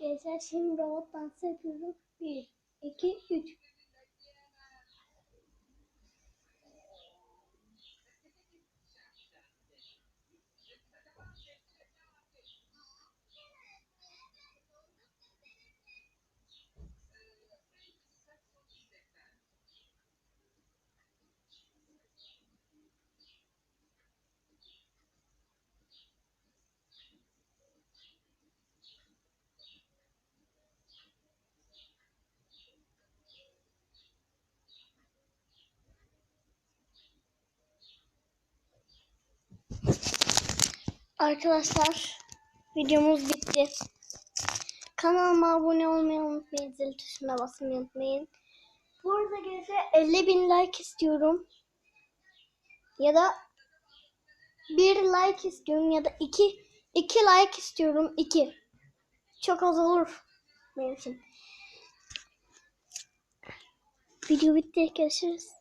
Gençler şimdi robot dansı yapıyorum. Arkadaşlar videomuz bitti. Kanalıma abone olmayı unutmayın. Zil tuşuna basmayı unutmayın. Bu arada gençler 50 bin like istiyorum. Ya da bir like istiyorum ya da iki iki like istiyorum. iki. Çok az olur benim için. Video bitti. Görüşürüz.